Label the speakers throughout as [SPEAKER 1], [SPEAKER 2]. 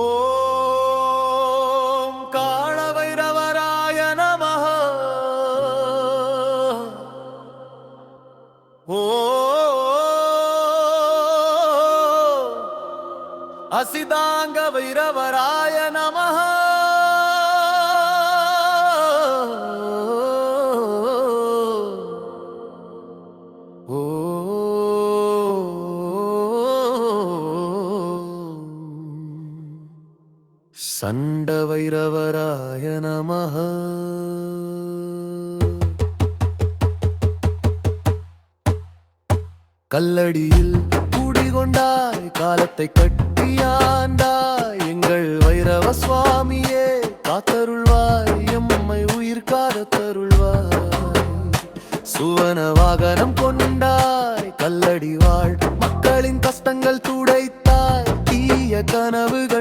[SPEAKER 1] ஓம் காள வைரவராய நமः ஓ அசிதாங்க வைரவராய நமஹ. சண்ட வைரவராய கல்லடியில் குடிகொண்டாய் காலத்தை கட்டியாண்டாய் எங்கள் வைரவ சுவாமியே காத்தருள்வாய் எம்மை உயிர் காத்தருள்வாய். சுவன வாகனம் கொண்டாய் கல்லடி வாழ் மக்களின் கஷ்டங்கள் துடைத்தாய் தீய கனவுகள்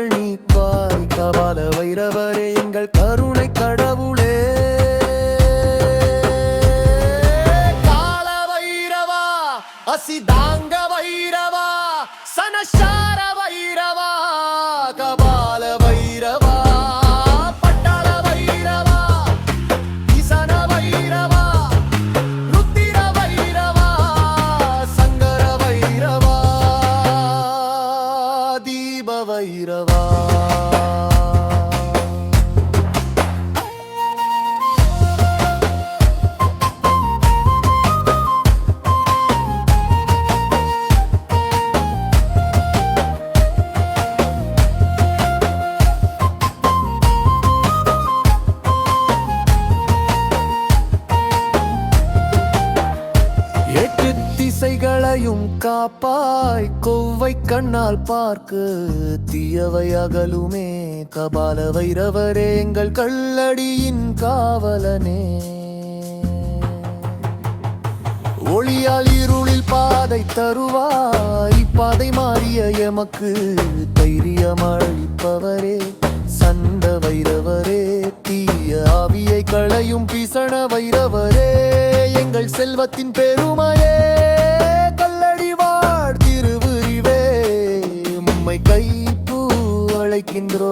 [SPEAKER 1] கபால எங்கள் கருணை கடவுளே. கால வைரவா அசிதா. திசைகளையும் காப்பாய் கொவ்வை கண்ணால் பார்க்க. தீயவை அகலுமே கபால வைரவரே எங்கள் கள்ளடியின் காவலனே. ஒளியால் இருளில் பாதை தருவாய் பாதை மாறிய எமக்கு தைரியம் அளிப்பவரே சண்ட வைரவரே தீய ஆவியை களையும் பிசண வைரவரே எங்கள் செல்வத்தின் பெருமையே. நிற்கின்றோ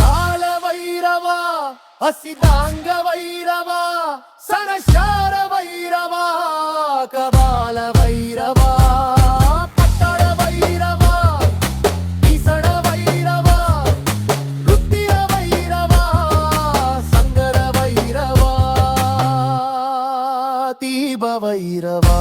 [SPEAKER 1] கால வைரவா அசிதாங்க வைரவா சனசார வைரவா கபால வைரவா வைரவா